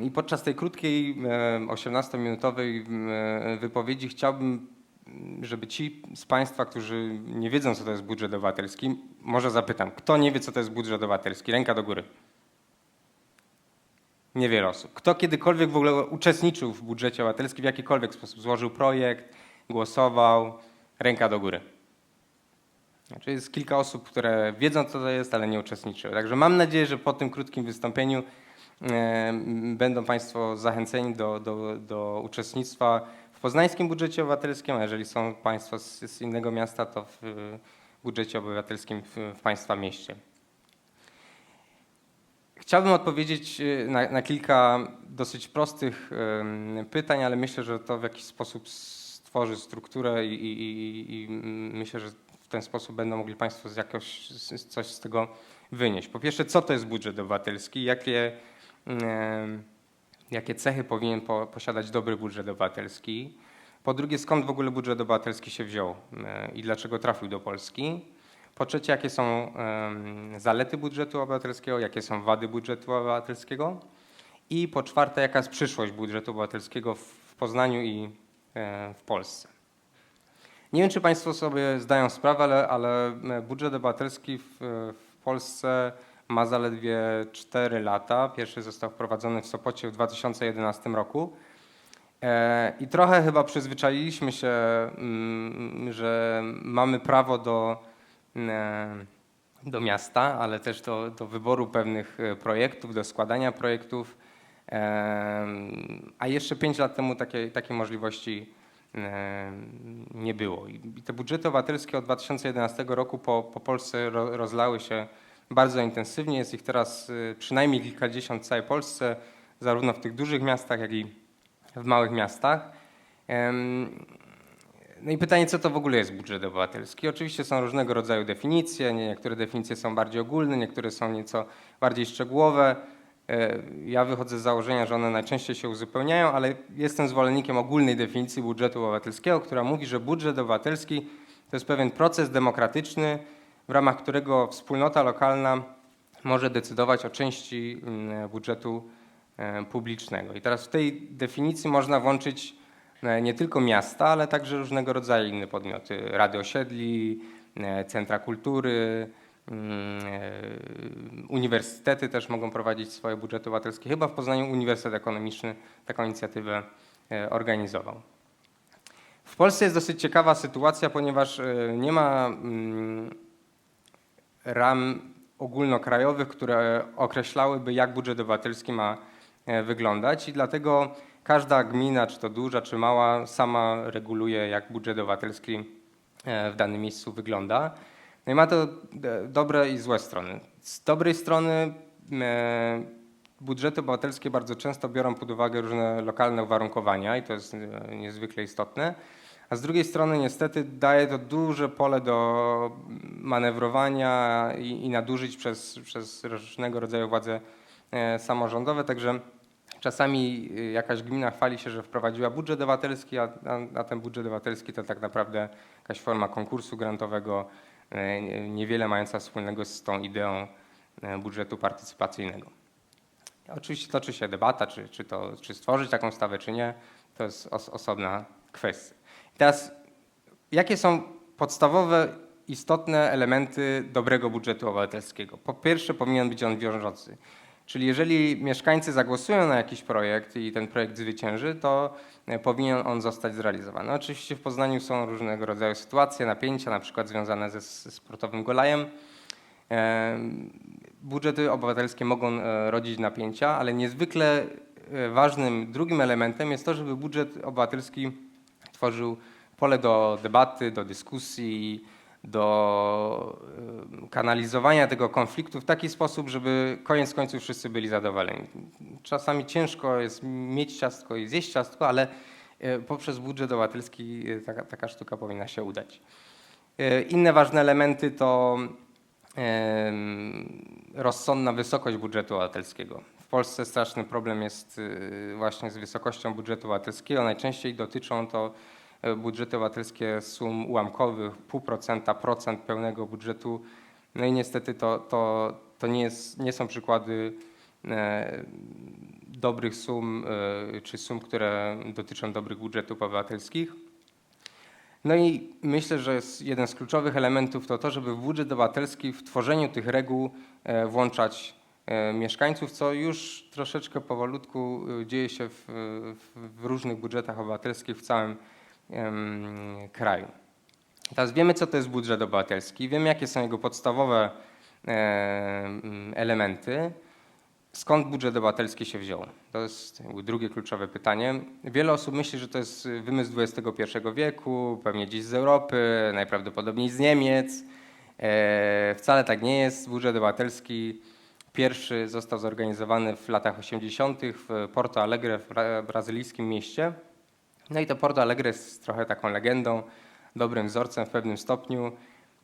I podczas tej krótkiej, em, 18-minutowej em, wypowiedzi chciałbym, m, żeby ci z Państwa, którzy nie wiedzą, co to jest budżet obywatelski, może zapytam, kto nie wie, co to jest budżet obywatelski? Ręka do góry. Niewiele osób. Kto kiedykolwiek w ogóle uczestniczył w budżecie obywatelskim w jakikolwiek sposób? Złożył projekt, głosował? Ręka do góry. Znaczy jest kilka osób, które wiedzą, co to jest, ale nie uczestniczyły. Także mam nadzieję, że po tym krótkim wystąpieniu e, będą Państwo zachęceni do, do, do uczestnictwa w poznańskim budżecie obywatelskim, a jeżeli są Państwo z, z innego miasta, to w budżecie obywatelskim w, w Państwa mieście. Chciałbym odpowiedzieć e, na, na kilka dosyć prostych pytań, ale myślę, że to w jakiś sposób stworzy strukturę i, i, i, myślę, że w ten sposób będą mogli Państwo jakoś, coś z tego wynieść. Po pierwsze, co to jest budżet obywatelski? Jakie, jakie cechy powinien po, posiadać dobry budżet obywatelski? Po drugie, skąd w ogóle budżet obywatelski się wziął i dlaczego trafił do Polski? Po trzecie, jakie są zalety budżetu obywatelskiego, jakie są wady budżetu obywatelskiego? I po czwarte, jaka jest przyszłość budżetu obywatelskiego w w Poznaniu i e, w Polsce? Nie wiem, czy Państwo sobie zdają sprawę, ale, ale budżet obywatelski w, w Polsce ma zaledwie 4 lata. Pierwszy został wprowadzony w Sopocie w 2011 roku. E, I trochę chyba przyzwyczailiśmy się, mm, że mamy prawo do, e, do miasta, ale też do, do wyboru pewnych e, projektów, do składania projektów. A jeszcze 5 lat temu takiej, takiej możliwości nie było. I te budżety obywatelskie od 2011 roku po, po Polsce ro, rozlały się bardzo intensywnie. Jest ich teraz y, przynajmniej kilkadziesiąt w całej Polsce, zarówno w tych dużych miastach, jak i w małych miastach. No i pytanie, co to w ogóle jest budżet obywatelski? Oczywiście są różnego rodzaju definicje. nie- Niektóre definicje są bardziej ogólne, niektóre są nieco bardziej szczegółowe. E, Ja wychodzę z założenia, że one najczęściej się uzupełniają, ale jestem zwolennikiem ogólnej definicji budżetu obywatelskiego, która mówi, że budżet obywatelski to jest pewien proces demokratyczny, w ramach którego wspólnota lokalna może decydować o części mm, budżetu e, publicznego. I teraz w tej definicji można włączyć e, nie tylko miasta, ale także różnego rodzaju inne podmioty, rady osiedli, e, centra kultury, mm, uniwersytety też mogą prowadzić swoje budżety obywatelskie. Chyba w Poznaniu Uniwersytet Ekonomiczny taką inicjatywę organizował. W Polsce jest dosyć ciekawa sytuacja, ponieważ nie ma mm, ram ogólnokrajowych, które określałyby, jak budżet obywatelski ma e, wyglądać i dlatego każda gmina, czy to duża, czy mała, sama reguluje, jak budżet obywatelski e, w danym miejscu wygląda. No i ma to e, dobre i złe strony. Z dobrej strony budżety obywatelskie bardzo często biorą pod uwagę różne lokalne uwarunkowania i to jest niezwykle istotne. A z drugiej strony niestety daje to duże pole do manewrowania i, i nadużyć przez, przez różnego rodzaju władze e, samorządowe, także czasami e, jakaś gmina chwali się, że wprowadziła budżet obywatelski, a, a, a ten budżet obywatelski to tak naprawdę jakaś forma konkursu grantowego, e, nie- niewiele mająca wspólnego z tą ideą budżetu partycypacyjnego. Oczywiście toczy się debata, czy, czy, to, czy stworzyć taką stawę, czy nie. To jest os, osobna kwestia. Teraz, jakie są podstawowe, istotne elementy dobrego budżetu obywatelskiego? Po pierwsze, powinien być on wiążący. Czyli jeżeli mieszkańcy zagłosują na jakiś projekt i ten projekt zwycięży, to e, powinien on zostać zrealizowany. Oczywiście w Poznaniu są różnego rodzaju sytuacje, napięcia, na przykład związane ze, sportowym golajem. Em, Budżety obywatelskie mogą e, rodzić napięcia, ale niezwykle e, ważnym drugim elementem jest to, żeby budżet obywatelski tworzył pole do debaty, do dyskusji, do kanalizowania tego konfliktu w taki sposób, żeby koniec końców wszyscy byli zadowoleni. Czasami ciężko jest mieć ciastko i zjeść ciastko, ale e, poprzez budżet obywatelski e, taka, taka sztuka powinna się udać. E, Inne ważne elementy to rozsądna wysokość budżetu obywatelskiego. Polsce straszny problem jest y, właśnie z wysokością budżetu obywatelskiego. Najczęściej dotyczą to e, budżety obywatelskie sum ułamkowych, 0,5%, procent pełnego budżetu. No i niestety to, to, to nie, jest, nie są przykłady e, dobrych sum, e, czy sum, które dotyczą dobrych budżetów obywatelskich. No i myślę, że jeden z kluczowych elementów to to, żeby w budżet obywatelski w tworzeniu tych reguł włączać mieszkańców, co już troszeczkę powolutku e, dzieje się w, w, różnych budżetach obywatelskich w całym kraju. Teraz wiemy, co to jest budżet obywatelski, wiemy, jakie są jego podstawowe e, elementy. Skąd budżet obywatelski się wziął? To jest drugie kluczowe pytanie. Wiele osób myśli, że to jest wymysł XXI wieku, pewnie gdzieś z Europy, najprawdopodobniej z Niemiec. E, Wcale tak nie jest. Budżet obywatelski pierwszy został zorganizowany w latach 80. w Porto Alegre, w bra- brazylijskim mieście. No i to Porto Alegre jest trochę taką legendą, dobrym wzorcem w pewnym stopniu.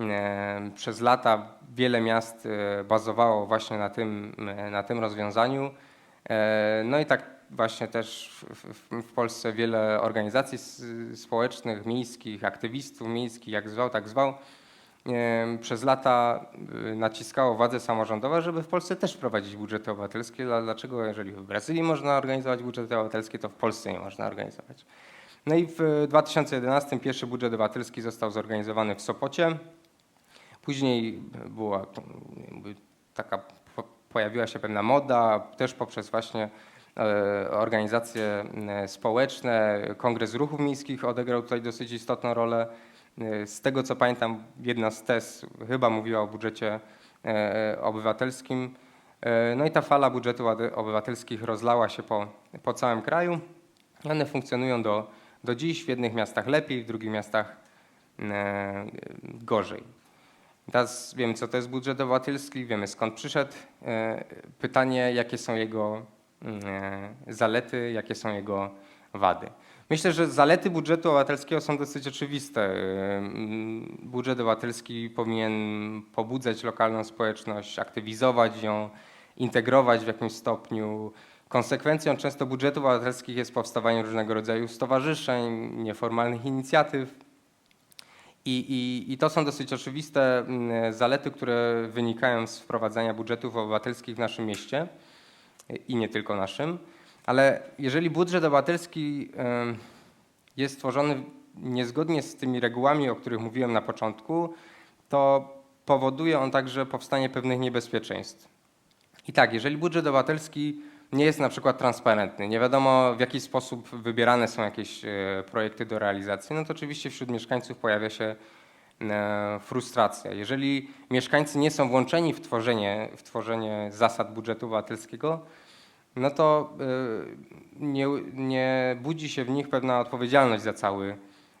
E, Przez lata wiele miast e, bazowało właśnie na tym, e, na tym rozwiązaniu. No i tak właśnie też w, Polsce wiele organizacji społecznych, miejskich, aktywistów miejskich, jak zwał, tak zwał, przez lata e, naciskało władze samorządowe, żeby w Polsce też wprowadzić budżety obywatelskie. Dla- Dlaczego, jeżeli w Brazylii można organizować budżety obywatelskie, to w Polsce nie można organizować? No i w 2011 pierwszy budżet obywatelski został zorganizowany w Sopocie. Później była jakby taka, po- pojawiła się pewna moda, też poprzez właśnie e, organizacje e, społeczne. Kongres Ruchów Miejskich odegrał tutaj dosyć istotną rolę. E, Z tego co pamiętam, jedna z tez chyba mówiła o budżecie e, obywatelskim. E, No i ta fala budżetów obywatelskich rozlała się po, po całym kraju. One funkcjonują do, do dziś, w jednych miastach lepiej, w drugich miastach gorzej. Teraz wiemy, co to jest budżet obywatelski, wiemy skąd przyszedł. Pytanie, jakie są jego e, zalety, jakie są jego wady. Myślę, że zalety budżetu obywatelskiego są dosyć oczywiste. Budżet obywatelski powinien pobudzać lokalną społeczność, aktywizować ją, integrować w jakimś stopniu. Konsekwencją często budżetów obywatelskich jest powstawanie różnego rodzaju stowarzyszeń, nieformalnych inicjatyw. I, i, I to są dosyć oczywiste zalety, które wynikają z wprowadzania budżetów obywatelskich w naszym mieście i nie tylko naszym. Ale jeżeli budżet obywatelski jest tworzony niezgodnie z tymi regułami, o których mówiłem na początku, to powoduje on także powstanie pewnych niebezpieczeństw. I tak, jeżeli budżet obywatelski nie jest na przykład transparentny, nie wiadomo w jaki sposób wybierane są jakieś e, projekty do realizacji, no to oczywiście wśród mieszkańców pojawia się e, frustracja. Jeżeli mieszkańcy nie są włączeni w tworzenie, w tworzenie zasad budżetu obywatelskiego, no to e, nie, nie budzi się w nich pewna odpowiedzialność za cały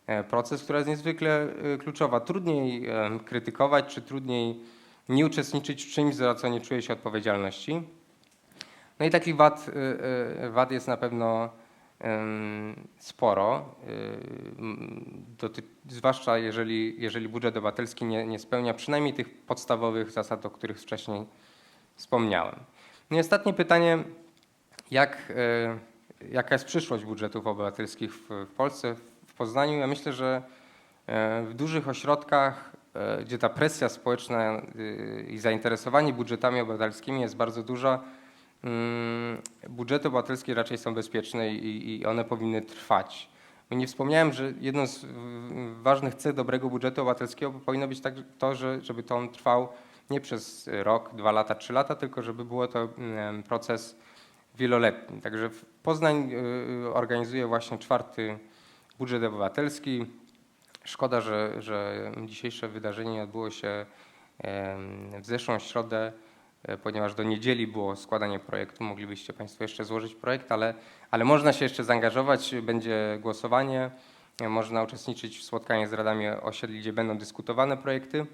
e, proces, która jest niezwykle e, kluczowa. Trudniej krytykować, czy trudniej nie uczestniczyć w czymś, za co nie czuje się odpowiedzialności. No i takich wad, y, y, wad jest na pewno sporo, y, zwłaszcza jeżeli, jeżeli budżet obywatelski nie, nie spełnia przynajmniej tych podstawowych zasad, o których wcześniej wspomniałem. No i ostatnie pytanie, jak, y, jaka jest przyszłość budżetów obywatelskich w, Polsce, w Poznaniu? Ja myślę, że e, w dużych ośrodkach, e, gdzie ta presja społeczna i zainteresowanie budżetami obywatelskimi jest bardzo duża, Mm, budżety obywatelskie raczej są bezpieczne i, one powinny trwać. Nie wspomniałem, że jedną z ważnych cech dobrego budżetu obywatelskiego powinno być tak to, że, żeby to on trwał nie przez rok, dwa lata, trzy lata, tylko żeby było to mm, proces wieloletni. Także Poznań y, organizuje właśnie czwarty budżet obywatelski. Szkoda, że, że dzisiejsze wydarzenie nie odbyło się w zeszłą środę, e, ponieważ do niedzieli było składanie projektu. Moglibyście Państwo jeszcze złożyć projekt, ale, ale można się jeszcze zaangażować, będzie głosowanie, e, można uczestniczyć w spotkaniach z radami osiedli, gdzie będą dyskutowane projekty.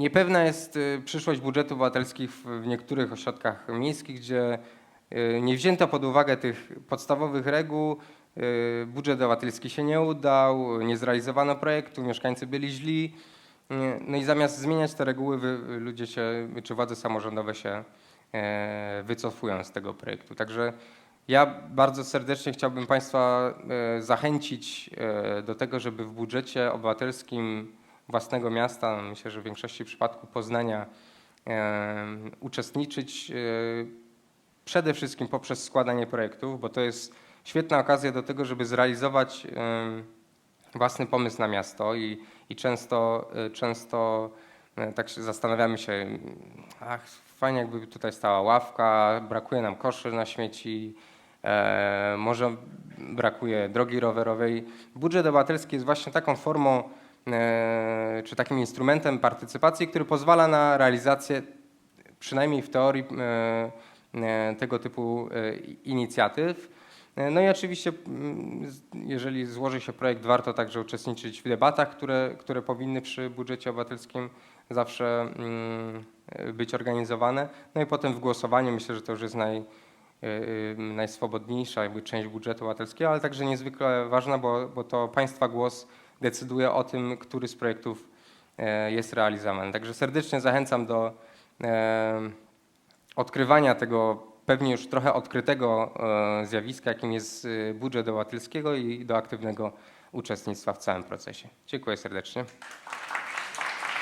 Niepewna jest e, przyszłość budżetów obywatelskich w niektórych ośrodkach miejskich, gdzie e, nie wzięto pod uwagę tych podstawowych reguł. e, Budżet obywatelski się nie udał, nie zrealizowano projektu, mieszkańcy byli źli. No i zamiast zmieniać te reguły, ludzie się, czy władze samorządowe się e, wycofują z tego projektu. Także ja bardzo serdecznie chciałbym Państwa e, zachęcić e, do tego, żeby w budżecie obywatelskim własnego miasta, myślę, że w większości przypadków Poznania, uczestniczyć e, przede wszystkim poprzez składanie projektów, bo to jest świetna okazja do tego, żeby zrealizować własny pomysł na miasto i, i często, e, często e, tak się zastanawiamy się, ach, fajnie jakby tutaj stała ławka, brakuje nam koszy na śmieci, e, może brakuje drogi rowerowej. Budżet obywatelski jest właśnie taką formą, czy takim instrumentem partycypacji, który pozwala na realizację, przynajmniej w teorii, e, e, tego typu e, inicjatyw. E, No i oczywiście, mm, jeżeli złoży się projekt, warto także uczestniczyć w debatach, które, które powinny przy budżecie obywatelskim zawsze mm, e, być organizowane. No i potem w głosowaniu myślę, że to już jest naj, e, e, najswobodniejsza jakby część budżetu obywatelskiego, ale także niezwykle ważna, bo, bo to Państwa głos decyduje o tym, który z projektów e, jest realizowany. Także serdecznie zachęcam do e, odkrywania tego pewnie już trochę odkrytego e, zjawiska, jakim jest budżet obywatelskiego i do aktywnego uczestnictwa w całym procesie. Dziękuję serdecznie.